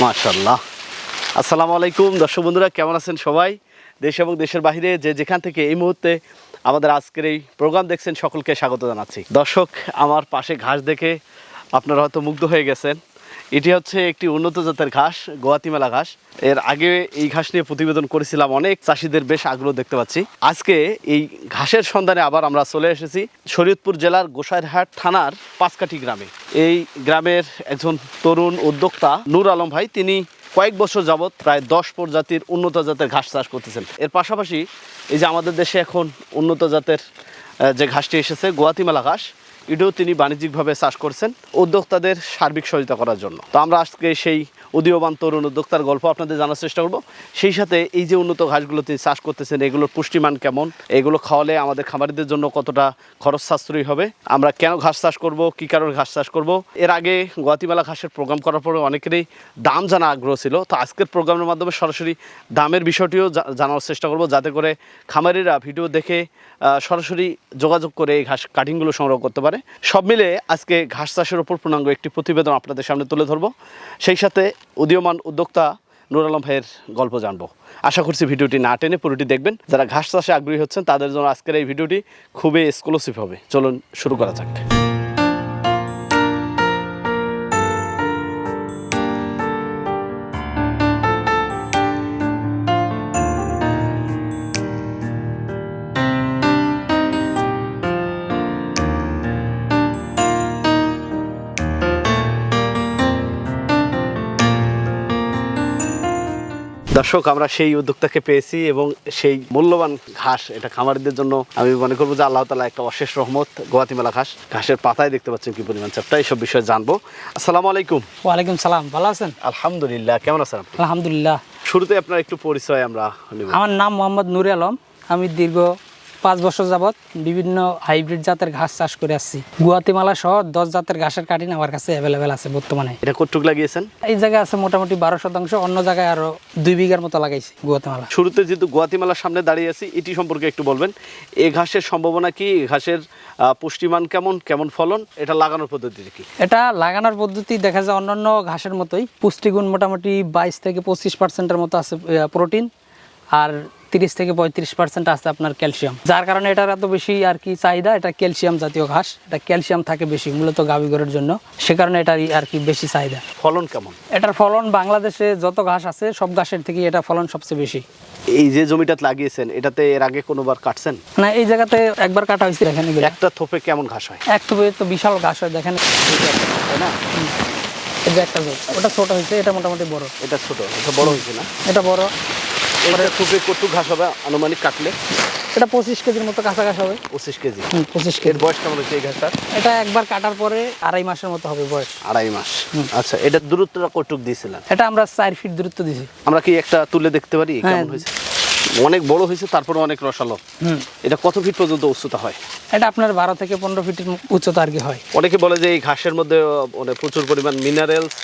মাশাল্লাহ আসসালামু আলাইকুম। দর্শক বন্ধুরা, কেমন আছেন সবাই? দেশ এবং দেশের বাহিরে যে যেখান থেকে এই মুহূর্তে আমাদের আজকের এই প্রোগ্রাম দেখছেন, সকলকে স্বাগত জানাচ্ছি। দর্শক, আমার পাশে ঘাস দেখে আপনারা হয়তো মুগ্ধ হয়ে গেছেন। এটি হচ্ছে একটি উন্নত জাতের ঘাস, গোয়াতিমেলা ঘাস। এর আগে এই ঘাস নিয়ে প্রতিবেদন করেছিলাম অনেক চাষিদের বেশ আগ্রহ দেখতে পাচ্ছি। আজকে এই ঘাসের সন্ধানে আবার আমরা চলে এসেছি শরীয়তপুর জেলার গোসাইরহাট থানার পাঁচকাঠি গ্রামে। এই গ্রামের একজন তরুণ উদ্যোক্তা নূর আলম ভাই, তিনি কয়েক বছর যাবৎ প্রায় দশ প্রজাতির উন্নত জাতের ঘাস চাষ করতেছেন। এর পাশাপাশি এই যে আমাদের দেশে এখন উন্নত জাতের যে ঘাসটি এসেছে, গোয়াতিমেলা ঘাস এটাও তিনি বাণিজ্যিকভাবে চাষ করছেন উদ্যোক্তাদের সার্বিক সহায়তা করার জন্য। তো আমরা আজকে সেই উদীয়মান তরুণ উদ্যোক্তার গল্প আপনাদের জানার চেষ্টা করব। সেই সাথে এই যে উন্নত ঘাসগুলো তিনি চাষ করতেছেন, এগুলোর পুষ্টিমান কেমন? এগুলো খাওয়ালে আমাদের খামারিদের জন্য কতটা খরচ সাশ্রয়ী হবে? আমরা কেন ঘাস চাষ করব? কি কারণে ঘাস চাষ করব? এর আগে গোয়াতিমেলা ঘাসের প্রোগ্রাম করার পরে অনেকেরই দাম জানা আগ্রহ ছিল। তো আজকের প্রোগ্রামের মাধ্যমে সরাসরি দামের বিষয়টিও জানার চেষ্টা করব যাতে করে খামারিরা ভিডিও দেখে সরাসরি যোগাযোগ করে এই ঘাস কাটিংগুলো সংগ্রহ করতে পারে। সব মিলে আজকে ঘাস চাষের ওপর পূর্ণাঙ্গ একটি প্রতিবেদন আপনাদের সামনে তুলে ধরবো। সেই সাথে উদীয়মান উদ্যোক্তা নুর আলম ভাইয়ের গল্প জানব। আশা করছি ভিডিওটি না টেনে পুরোটি দেখবেন। যারা ঘাস চাষে আগ্রহী হচ্ছেন, তাদের জন্য আজকের এই ভিডিওটি খুবই এক্সক্লুসিভ হবে। চলুন শুরু করা যাক। দর্শক আমরা সেই উদ্যোক্তাকে পেয়েছি এবং সেই মূল্যবান ঘাস এটা খামারিদের জন্য আমি মনে করব যে আল্লাহ তালা একটা অশেষ রহমত গোয়াতিমেলা ঘাস ঘাসের পাতায় দেখতে পাচ্ছেন কি পরিমাণ চাপটা এইসব বিষয়ে জানব। আসসালামু আলাইকুম। ওয়ালাইকুম সালাম ভালো আছেন? আলহামদুলিল্লাহ কেমন আছেন? আলহামদুলিল্লাহ। শুরুতে আপনার একটু পরিচয় আমরা আমার নাম মোহাম্মদ নুরে আলম আমি দীর্ঘ পাঁচ বছর যাবৎ বিভিন্ন হাইব্রিড জাতের ঘাস চাষ করে আসছি। গুয়াতিমালা সহ দশ জাতের ঘাসের কাটিং আমার কাছে অ্যাভেলেবেল আছে বর্তমানে। এটা কটুক লাগিয়েছেন? এই জায়গায় আছে মোটামুটি বারো শতাংশ অন্য জায়গায় আরও দুই বিঘার মতো লাগাইছি গুয়াতিমালা। শুরুতে যেহেতু গুয়াতিমালার সামনে দাঁড়িয়ে আছি এটি সম্পর্কে একটু বলবেন। এই ঘাসের সম্ভাবনা কি? ঘাসের পুষ্টিমান কেমন? কেমন ফলন? এটা লাগানোর পদ্ধতি কি? এটা লাগানোর পদ্ধতি দেখা যায় অন্যান্য ঘাসের মতোই। পুষ্টিগুণ মোটামুটি বাইশ থেকে পঁচিশ পার্সেন্টের মতো আছে প্রোটিন আর তিরিশ থেকে পঁয়ত্রিশ পার্সেন্ট আছে আপনার ক্যালসিয়াম যার কারণে এটার এত বেশি আর কি চাহিদা এটা ক্যালসিয়াম জাতীয় ঘাস। এটা ক্যালসিয়াম থাকে বেশি মূলত গাভীগরের জন্য। সে কারণে এটারই আর কি বেশি চাহিদা। ফলন কেমন? এটার ফলন বাংলাদেশে যত ঘাস আছে সব ঘাসের থেকে এটা ফলন সবচেয়ে বেশি। এই যে জমিটা লাগিয়েছেন এটাতে এর আগে কোনোবার কাটছেন? না এই জায়গাতে একবার কাটা হয়েছে দেখেন একটা থোপে কেমন ঘাস হয়? এক থোপে তো বিশাল ঘাস হয় দেখেন। না? এই একটা ওটা ছোট হয়েছে এটা মোটামুটি বড়। এটা ছোট এটা বড় হয়েছে না? এটা বড়। কটু ঘাস হবে আনুমানিক কাটলে। এটা পঁচিশ কেজির মতো কাছাকাছি হবে। পঁচিশ কেজি। পঁচিশ কেজি। বয়স কেমন হচ্ছে এই ঘাসটার? এটা একবার কাটার পরে আড়াই মাসের মতো হবে বয়স। আড়াই মাস। আচ্ছা এটা দূরত্বটা কটুক দিয়েছিলেন? এটা আমরা চার ফিট দূরত্ব দিছি আমরা কি একটা তুলে দেখতে পারি হ্যাঁ। কেমন হয়েছে? অনেক বড় হয়েছে তারপরে অনেক রসালো। এটা কত ফিট পর্যন্ত উচ্চতা হয়? এটা আপনার বারো থেকে পনেরো ফিটের উচ্চতা আর কি হয়। অনেকে বলে যে এই ঘাসের মধ্যে মানে প্রচুর পরিমাণ মিনারেলস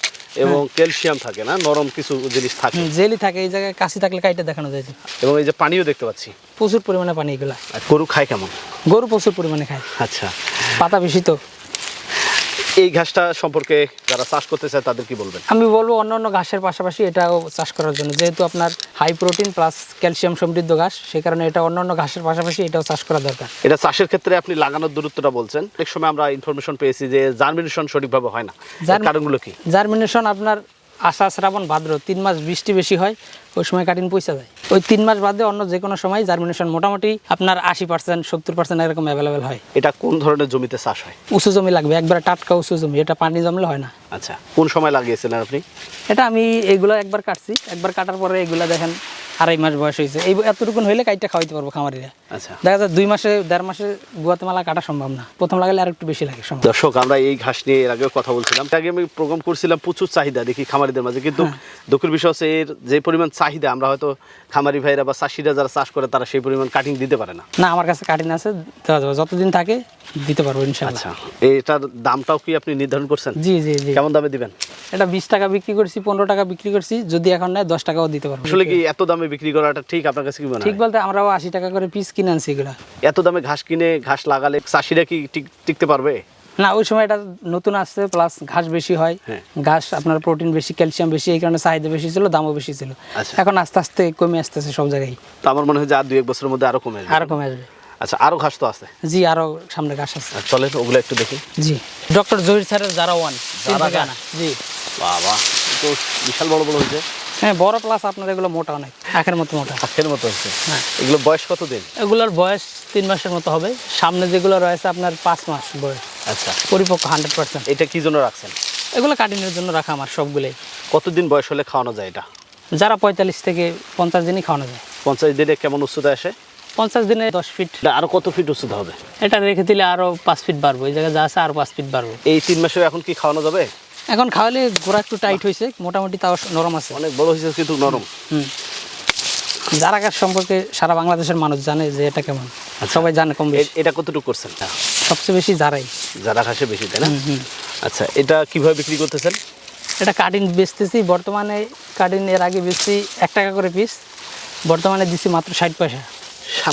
এবং ক্যালসিয়াম থাকে না নরম কিছু জিনিস থাকে। জেলি থাকে এই জায়গায় কাশি থাকলে কাইটা দেখানো যায়। এবং এই যে পানিও দেখতে পাচ্ছি। প্রচুর পরিমাণে পানি এগুলো। আর গরু খায় কেমন? গরু প্রচুর পরিমাণে খায়। আচ্ছা। পাতা বেশি তো এই ঘাসটা সম্পর্কে যারা চাষ করতে চায় তাদের কি বলবেন? আমি বলব অন্য অন্য ঘাসের পাশাপাশি এটাও চাষ করার জন্য। যেহেতু আপনার হাই প্রোটিন প্লাস ক্যালসিয়াম সমৃদ্ধ ঘাস সেই কারণে এটা অন্য অন্য ঘাসের পাশাপাশি এটাও চাষ করা দরকার। এটা চাষের ক্ষেত্রে আপনি লাগানোর দূরত্বটা বলছেন। অনেক সময় আমরা ইনফরমেশন পেয়েছি যে জার্মিনেশন সঠিকভাবে হয় না। কারণগুলো কি? জার্মিনেশন আপনার আষাঢ় শ্রাবণ ভাদ্র তিন মাস বৃষ্টি বেশি হয় ওই সময় কাটিন পয়সা যায়। ওই তিন মাস বাদে অন্য যে কোনো সময় জার্মিনেশন মোটামুটি আপনার আশি পার্সেন্ট সত্তর পার্সেন্ট এরকম অ্যাভেলেবেল হয়। এটা কোন ধরনের জমিতে চাষ হয়? উঁচু জমি লাগবে একবার টাটকা উঁচু জমি এটা পানি জমলে হয় না। আচ্ছা কোন সময় লাগিয়েছিলেন আপনি? এটা আমি এগুলো একবার কাটছি একবার কাটার পরে এগুলো দেখেন আড়াই মাস বয়স হয়েছে। এই এতটুকুন হইলে কাইটটা খাওয়াইতে পারব খামারিরা। আচ্ছা। দেখা যায় দুই মাসে দেড় মাসে গুয়াতেমালা কাটা সম্ভব না। প্রথম লাগালে আর একটু বেশি লাগে দর্শক আমরা এই ঘাস নিয়ে এর আগেও কথা বলছিলাম। আগে আমি প্রোগ্রাম করছিলাম প্রচুর চাহিদা দেখি খামারিদের মাঝে। কিন্তু দুঃখের বিষয় হচ্ছে এর যে পরিমাণ চাহিদা আমরা হয়তো খামারি ভাইরা বা চাষিরা যারা চাষ করে তারা সেই পরিমাণ কাটিং দিতে পারে না। না আমার কাছে কাটিং আছে যতদিন থাকে দিতে পারব ইনশাআল্লাহ। আচ্ছা এটার দামটাও কি আপনি নির্ধারণ করছেন? জি জি জি। কেমন দামে দিবেন? এটা বিশ টাকা বিক্রি করছি পনেরো টাকা বিক্রি করছি যদি এখন নেয় দশ টাকাও দিতে পারব। আসলে কি এত দামে বিক্রি করাটা ঠিক? আপনার কাছে কি মনে ঠিক বলতে আমরাও আশি টাকা করে পিস কিনে আনছি এগুলা। এত দামে ঘাস কিনে ঘাস লাগালে চাষিরা কি টিকতে পারবে? না ওই সময় এটা নতুন আসছে প্লাস ঘাস বেশি হয়। হ্যাঁ। ঘাস আপনার প্রোটিন বেশি ক্যালসিয়াম বেশি এই কারণে চাহিদা বেশি ছিল দামও বেশি ছিল। আচ্ছা। এখন আস্তে আস্তে কমে আসতেছে সব জায়গায়। তো আমার মনে হয় যে আর দুই এক বছরের মধ্যে আরও কমে আরও কমে আসবে। আচ্ছা আরও ঘাস তো আছে। জি আরও সামনে ঘাস আছে। চলেন ওগুলো একটু দেখি। জি ডক্টর জহির স্যারের যারা ওয়ান জি। বাবা তো বিশাল বড় বড় হয়েছে। হ্যাঁ বড় প্লাস আপনার এগুলো মোটা অনেক আখের মতো মোটা। আখের মতো হয়েছে। হ্যাঁ। এগুলো বয়স কত দিন? এগুলোর বয়স তিন মাসের মতো হবে। সামনে যেগুলো রয়েছে আপনার পাঁচ মাস বয়স। আচ্ছা। পরিপক্ক হান্ড্রেড পার্সেন্ট এটা কি জন্য রাখছেন? এগুলো কাটিনের জন্য রাখা আমার সবগুলোই। কতদিন বয়স হলে খাওয়ানো যায় এটা? যারা পঁয়তাল্লিশ থেকে পঞ্চাশ দিনই খাওয়ানো যায়। পঞ্চাশ দিনে কেমন উচ্চতা আসে? পঞ্চাশ দিনে দশ ফিট আরও কত ফিট উচ্চতা হবে? এটা রেখে দিলে আরও পাঁচ ফিট বাড়বো। এই জায়গায় যা আছে আরও পাঁচ ফিট বাড়বো। এই তিন মাসে এখন কি খাওয়ানো যাবে? এখন খাওয়ালে গোড়া একটু টাইট হয়েছে মোটামুটি তাও নরম আছে। অনেক বড় হয়েছে কিন্তু নরম। হুম। যারা গাছ সম্পর্কে সারা বাংলাদেশের মানুষ জানে যে এটা কেমন। সবাই জানে কম বেশি। এটা কতটুকু করছেন? সবচেয়ে বেশি যারাই যারা ঘাসে বেশি তাই না। আচ্ছা এটা কীভাবে বিক্রি করতেছেন? এটা কাটিং বেচতেছি বর্তমানে কাটিং এর আগে বেচছি এক টাকা করে পিস বর্তমানে দিচ্ছি মাত্র ষাট পয়সা।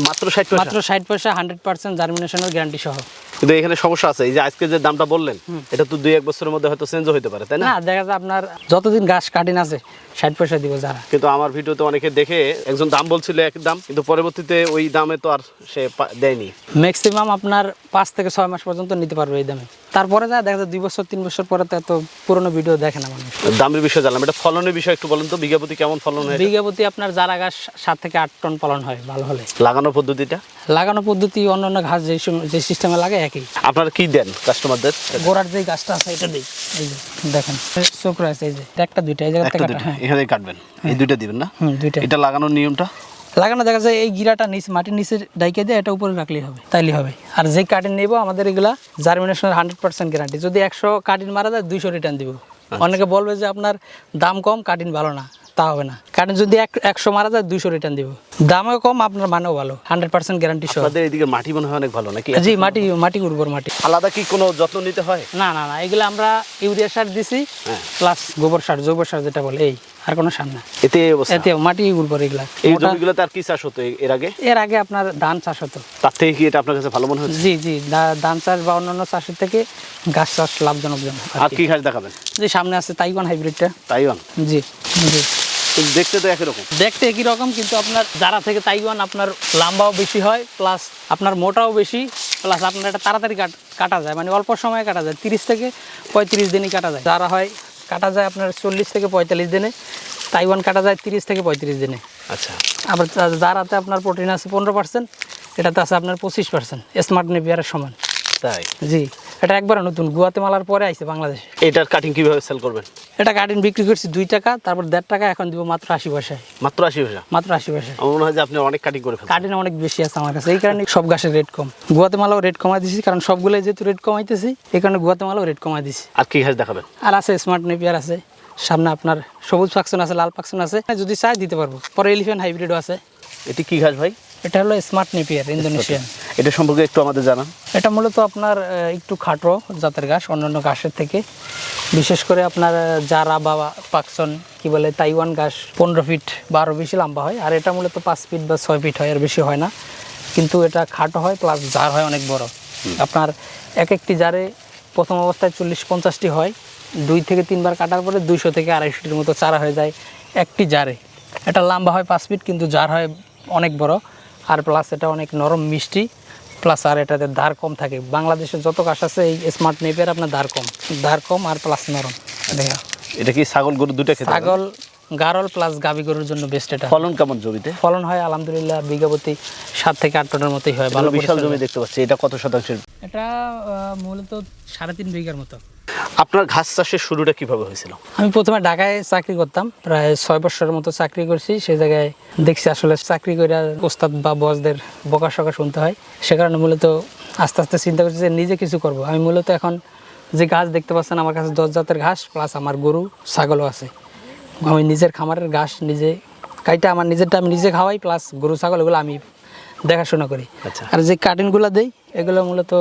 মাত্র ষাট পয়সা? মাত্র ষাট পয়সা হান্ড্রেড পার্সেন্ট জার্মিনেশনের গ্যারান্টি সহ। কিন্তু এখানে সমস্যা আছে। এই যে আজকে যে দামটা বললেন এটা তো দুই এক বছরের মধ্যে হয়তো চেঞ্জ হতে পারে তাই না? দেখা যায় আপনার যতদিন গাছ কাটিন আছে ষাট পয়সা দিব যারা। কিন্তু আমার ভিডিওতে অনেকে দেখে একজন দাম বলছিল এক দাম কিন্তু পরবর্তীতে ওই দামে তো আর সে দেয়নি। ম্যাক্সিমাম আপনার পাঁচ থেকে ছয় মাস পর্যন্ত নিতে পারবে এই দামে। তারপরে যা দেখা যায় দুই বছর তিন বছর পরে তো এত পুরোনো ভিডিও দেখে না মানুষ। দামের বিষয়ে জানলাম। এটা ফলনের বিষয় একটু বলেন তো বিঘাপতি কেমন ফলন হয় এটা? বিঘা প্রতি আপনার যারা গাছ সাত থেকে আট টন পালন হয় ভালো হলে। লাগানোর পদ্ধতিটা? লাগানো পদ্ধতি অন্যান্য ঘাস যে যে সিস্টেমে লাগে একই। আপনারা কি দেন কাস্টমারদের গোড়ার যে গাছটা আছে এটা দিই। এই যে দেখেন চোখরা আছে এই যে একটা দুইটা এই একটা কাটা হ্যাঁ। এখানে কাটবেন। এই দুইটা দিবেন না? দুইটা। এটা লাগানোর নিয়মটা? লাগানো দেখা যায় এই গিরাটা নিচে মাটির নিচে ডাইকে দিয়ে এটা উপরে রাখলেই হবে তাইলে হবে। আর যে কাটিন নেব আমাদের এগুলা জার্মিনেশনের হান্ড্রেড পার্সেন্ট গ্যারান্টি যদি একশো কাটিন মারা যায় দুইশো রিটার্ন দিব। অনেকে বলবে যে আপনার দাম কম কাটিন ভালো না তা হবে না। কাটিন যদি এক একশো মারা যায় দুইশো রিটার্ন দিব। দামও কম আপনার মানেও ভালো হান্ড্রেড পার্সেন্ট গ্যারান্টি সহ এদিকে মাটি মনে হয় অনেক ভালো নাকি? জি মাটি মাটি উর্বর মাটি। আলাদা কি কোনো যত্ন নিতে হয়? না না না এগুলো আমরা ইউরিয়া সার দিছি হ্যাঁ। প্লাস গোবর সার জৈব সার যেটা বলে এই। আর কোনো সার না। এতে এতে মাটি উর্বর এগুলা। এই মোটা- জমিগুলোতে আর কি চাষ হতো এর আগে? এর আগে আপনার ধান চাষ হতো। তার থেকে কি এটা আপনার কাছে ভালো মনে হচ্ছে? জি জি ধান চাষ বা অন্যান্য চাষের থেকে চাষ লাভজনক জন আর কি। ঘাস দেখাবেন? যে সামনে আছে তাইওয়ান হাইব্রিডটা। তাইওয়ান? জি জি। দেখতে তো একই রকম। দেখতে একই রকম কিন্তু আপনার যারা থেকে তাইওয়ান আপনার লম্বাও বেশি হয় প্লাস আপনার মোটাও বেশি প্লাস আপনার এটা তাড়াতাড়ি কাটা যায়। মানে অল্প সময়ে কাটা যায় তিরিশ থেকে পঁয়ত্রিশ দিনই কাটা যায়। যারা হয় কাটা যায় আপনার চল্লিশ থেকে পঁয়তাল্লিশ দিনে তাইওয়ান কাটা যায় তিরিশ থেকে পঁয়ত্রিশ দিনে। আচ্ছা। আবার যার যারাতে আপনার প্রোটিন আছে পনেরো পার্সেন্ট এটাতে আছে আপনার পঁচিশ পার্সেন্ট স্মার্ট নেভিয়ারের সমান। তাই? জি এটা একবার নতুন গুয়াতেমালার পরে আইছে বাংলাদেশ। এটার কাটিং কীভাবে সেল করবেন? এটা কাটিন বিক্রি করছি দুই টাকা তারপর দেড় টাকা এখন দিব মাত্র আশি পয়সায়। মাত্র আশি পয়সা? মাত্র আশি পয়সা। আমার মনে হয় যে আপনি অনেক কাটিং করে কাটিন অনেক বেশি আছে আমার কাছে। এই কারণে সব গাছের রেট কম। গুয়াতেমালাও রেট কমাই দিছি কারণ সবগুলোই যেহেতু রেট কমাইতেছি এই কারণে গুয়াতেমালাও রেট কমাই দিছি। আর কি গাছ দেখাবেন? আর আছে স্মার্ট নেপিয়ার আছে। সামনে আপনার সবুজ পাকসন আছে লাল পাকসন আছে। যদি চাই দিতে পারব। পরে এলিফেন্ট হাইব্রিডও আছে। এটি কি ঘাস ভাই? এটা হলো স্মার্ট নেপিয়ার ইন্দোনেশিয়ান এটা সম্পর্কে একটু আমাদের জানান। এটা মূলত আপনার একটু খাটো জাতের ঘাস অন্যান্য ঘাসের থেকে। বিশেষ করে আপনার জারা বা পাকসন কি বলে তাইওয়ান ঘাস পনেরো ফিট বারো বেশি লম্বা হয়। আর এটা মূলত পাঁচ ফিট বা ছয় ফিট হয় আর বেশি হয় না। কিন্তু এটা খাটো হয় প্লাস জার হয় অনেক বড়। আপনার এক একটি জারে প্রথম অবস্থায় চল্লিশ পঞ্চাশটি হয়। দুই থেকে তিনবার কাটার পরে দুইশো থেকে আড়াইশোটির মতো চারা হয়ে যায় একটি জারে। এটা লম্বা হয় পাঁচ ফিট কিন্তু জার হয় অনেক বড়। আর প্লাস এটা অনেক নরম মিষ্টি। প্লাস আর এটাতে ধার কম থাকে। বাংলাদেশে যত কাজ আছে এই স্মার্ট নেপের আপনার ধার কম। ধার কম আর প্লাস নরম। দেখা এটা কি ছাগল গরু দুটো খেতে ছাগল গারল প্লাস গাবি গরুর জন্য বেস্ট এটা। ফলন কেমন জমিতে? ফলন হয় আলহামদুলিল্লাহ বিঘাপতি সাত থেকে আট টনের মতোই হয় ভালো ভালো বিশাল জমি দেখতে পাচ্ছি। এটা কত শতাংশের? এটা মূলত সাড়ে তিন বিঘার মতো। আপনার ঘাস চাষের শুরুটা কীভাবে হয়েছিল? আমি প্রথমে ঢাকায় চাকরি করতাম প্রায় ছয় বছরের মতো চাকরি করছি সেই জায়গায় দেখছি আসলে চাকরি করে ওস্তাদ বা বসদের বকা সকা শুনতে হয়। সে কারণে মূলত আস্তে আস্তে চিন্তা করছি যে নিজে কিছু করব। আমি মূলত এখন যে ঘাস দেখতে পাচ্ছেন আমার কাছে দশ জাতের ঘাস প্লাস আমার গরু ছাগলও আছে। আমি নিজের খামারের ঘাস নিজে কাইটা আমার নিজেরটা আমি নিজে খাওয়াই প্লাস গরু ছাগল এগুলো আমি দেখাশোনা করি। আচ্ছা। আর যে কাটিনগুলো দেই এগুলো মূলত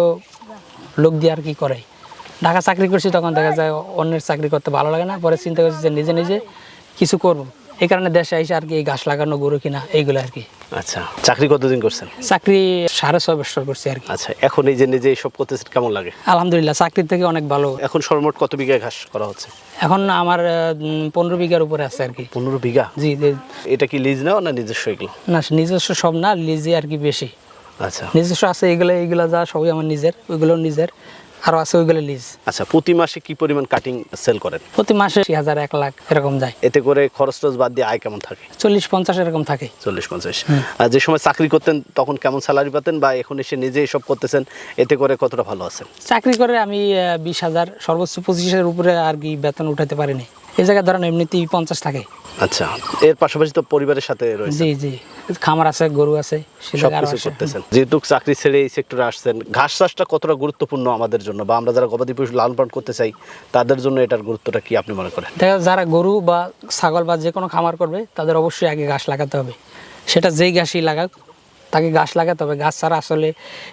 লোক দিয়ে আর কি করে ঢাকা চাকরি করছি তখন দেখা যায় অন্যের চাকরি করতে ভালো লাগে না। পরে চিন্তা করছি যে নিজে নিজে কিছু করব। এই কারণে দেশে এসে আর কি এই ঘাস লাগানো গরু কিনা এইগুলো আর কি। আচ্ছা চাকরি কতদিন করছেন? চাকরি সাড়ে ছয় বছর করছি আর কি। আচ্ছা এখন এই যে নিজে এইসব করতেছেন কেমন লাগে? আলহামদুলিল্লাহ চাকরির থেকে অনেক ভালো। এখন সর্বমোট কত বিঘা ঘাস করা হচ্ছে? এখন আমার পনেরো বিঘার উপরে আছে আর কি। পনেরো বিঘা? জি। এটা কি লিজ নাও না নিজস্ব এগুলো? না নিজস্ব সব না লিজে আর কি বেশি। আচ্ছা। নিজস্ব আছে এগুলো এইগুলো যা সবই আমার নিজের ওইগুলো নিজের। আরও আছে ওইগুলো লিজ আচ্ছা প্রতি মাসে কি পরিমাণ কাটিং সেল করেন? প্রতি মাসে হাজার এক লাখ এরকম যায়। এতে করে খরচ টরচ বাদ দিয়ে আয় কেমন থাকে? চল্লিশ পঞ্চাশ এরকম থাকে। চল্লিশ পঞ্চাশ। আর যে সময় চাকরি করতেন তখন কেমন স্যালারি পাতেন বা এখন এসে নিজে এসব করতেছেন এতে করে কতটা ভালো আছে? চাকরি করে আমি বিশ হাজার সর্বোচ্চ পঁচিশের উপরে আর কি বেতন উঠাতে পারিনি। এই জায়গায় ধরেন এমনিতেই পঞ্চাশ থাকে। আচ্ছা এর পাশাপাশি তো পরিবারের সাথে রয়েছে। জি জি খামার আছে গরু আছে সবকিছু করতেছেন। যেহেতু চাকরি ছেড়ে এই সেক্টরে আসছেন ঘাস চাষটা কতটা গুরুত্বপূর্ণ আমাদের জন্য? বা আমরা যারা গবাদি পশু লালন পালন করতে চাই তাদের জন্য এটার গুরুত্বটা কি আপনি মনে করেন? দেখা যারা গরু বা ছাগল বা যে কোনো খামার করবে তাদের অবশ্যই আগে ঘাস লাগাতে হবে। সেটা যেই ঘাসই লাগাক তাকে গাছ লাগাতে হবে গাছ ছাড়া আসলে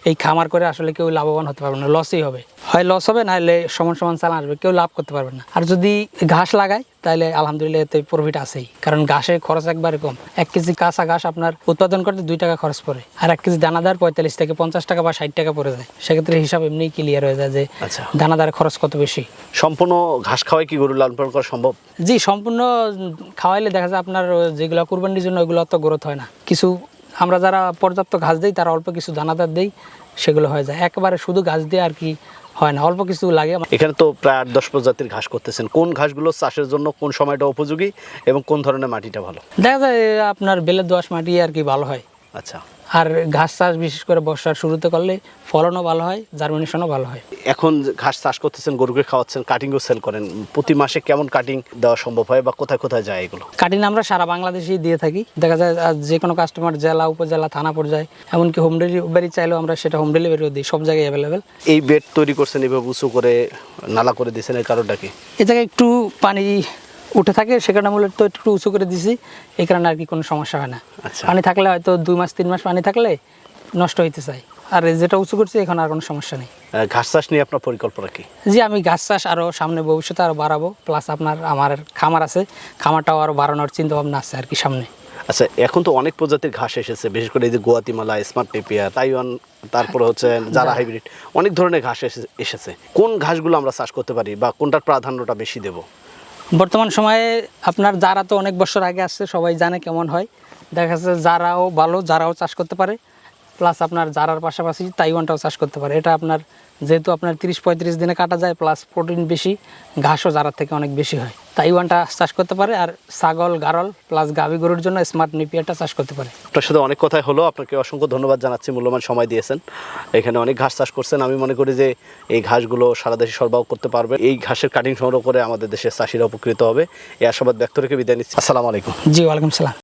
এই খামার করে আসলে কেউ লাভবান হতে পারবে না লসই হবে। হয় লস হবে না হলে সমান সমান চালান আসবে কেউ লাভ করতে পারবে না। আর যদি ঘাস লাগায় তাহলে আলহামদুলিল্লাহ এতে প্রফিট আছেই। কারণ ঘাসের খরচ একবারে কম। এক কেজি কাঁচা ঘাস আপনার উৎপাদন করতে দুই টাকা খরচ পড়ে। আর এক কেজি দানাদার পঁয়তাল্লিশ থেকে পঞ্চাশ টাকা বা ষাট টাকা পড়ে যায়। সেক্ষেত্রে হিসাব এমনি ক্লিয়ার হয়ে যায় যে আচ্ছা। দানাদারের খরচ কত বেশি। সম্পূর্ণ ঘাস খাওয়াই কি গরু লালন পালন করা সম্ভব? জি সম্পূর্ণ খাওয়াইলে দেখা যায় আপনার যেগুলো কুরবানির জন্য ওইগুলো অত গ্রোথ হয় না। কিছু আমরা যারা পর্যাপ্ত ঘাস দিই তারা অল্প কিছু দানাদার দিই সেগুলো হয়ে যায়। একেবারে শুধু ঘাস দিয়ে আর কি হয় না অল্প কিছু লাগে। এখানে তো প্রায় আট দশ প্রজাতির ঘাস করতেছেন। কোন ঘাসগুলো চাষের জন্য কোন সময়টা উপযোগী এবং কোন ধরনের মাটিটা ভালো? দেখা যায় আপনার বেলের দোয়াশ মাটি আর কি ভালো হয়। আচ্ছা। আর ঘাস চাষ বিশেষ করে বর্ষার শুরুতে করলে ফলনও ভালো হয় জার্মিনেশনও ভালো হয়। এখন ঘাস চাষ করতেছেন গরুকে খাওয়াচ্ছেন কাটিংও সেল করেন প্রতি মাসে কেমন কাটিং দেওয়া সম্ভব হয় বা কোথায় কোথায় যায় এগুলো? কাটিং আমরা সারা বাংলাদেশেই দিয়ে থাকি। দেখা যায় আর যে কোনো কাস্টমার জেলা উপজেলা থানা পর্যায়ে এমনকি হোম ডেলিভারি চাইলেও আমরা সেটা হোম ডেলিভারিও দিই সব জায়গায় অ্যাভেলেবেল এই বেড তৈরি করছেন এভাবে উঁচু করে নালা করে দিয়েছেন এর কারণটা কি? এ জায়গায় একটু পানি উঠে থাকে সেখানে মূলত একটু উঁচু করে দিছি এই কারণে আর কি কোনো সমস্যা হয় না। আচ্ছা। পানি থাকলে হয়তো দুই মাস তিন মাস পানি থাকলে নষ্ট হইতে চায় আর যেটা উঁচু করছি এখন আর কোনো সমস্যা নেই। ঘাস চাষ নিয়ে আপনার পরিকল্পনা কি? জি আমি ঘাস চাষ আরও সামনে ভবিষ্যতে আরও বাড়াবো প্লাস আপনার আমার খামার আছে খামারটাও আরও বাড়ানোর চিন্তা ভাবনা আছে আর কি সামনে। আচ্ছা এখন তো অনেক প্রজাতির ঘাস এসেছে বিশেষ করে এই যে গুয়াতিমালা স্মার্ট নেপিয়ার তাইওয়ান তারপর হচ্ছে যারা হাইব্রিড অনেক ধরনের ঘাস এসে- এসেছে। কোন ঘাসগুলো আমরা চাষ করতে পারি বা কোনটার প্রাধান্যটা বেশি দেব? বর্তমান সময়ে আপনার যারা তো অনেক বছর আগে আসছে, সবাই জানে কেমন হয়। দেখা যাচ্ছে যারাও ভালো, যারাও চাষ করতে পারে। প্লাস আপনার যারার পাশাপাশি তাইওয়ানটাও চাষ করতে পারে। এটা আপনার যেহেতু আপনার তিরিশ পঁয়ত্রিশ দিনে কাটা যায় প্লাস প্রোটিন বেশি ঘাসও জারার থেকে অনেক বেশি হয়। তাইওয়ানটা চাষ করতে পারে আর ছাগল গারল প্লাস গাভী গরুর জন্য স্মার্ট নিপিয়ারটা চাষ করতে পারে। আপনার সাথে অনেক কথাই হলো আপনাকে অসংখ্য ধন্যবাদ জানাচ্ছি মূল্যবান সময় দিয়েছেন। এখানে অনেক ঘাস চাষ করছেন আমি মনে করি যে এই ঘাসগুলো সারা দেশে সরবরাহ করতে পারবে। এই ঘাসের কাটিং সংগ্রহ করে আমাদের দেশের চাষিরা উপকৃত হবে। এই আশাবাদ ব্যক্ত রেখে বিদায় নিচ্ছি। আসসালামু আলাইকুম। জি ওয়ালাইকুম সালাম।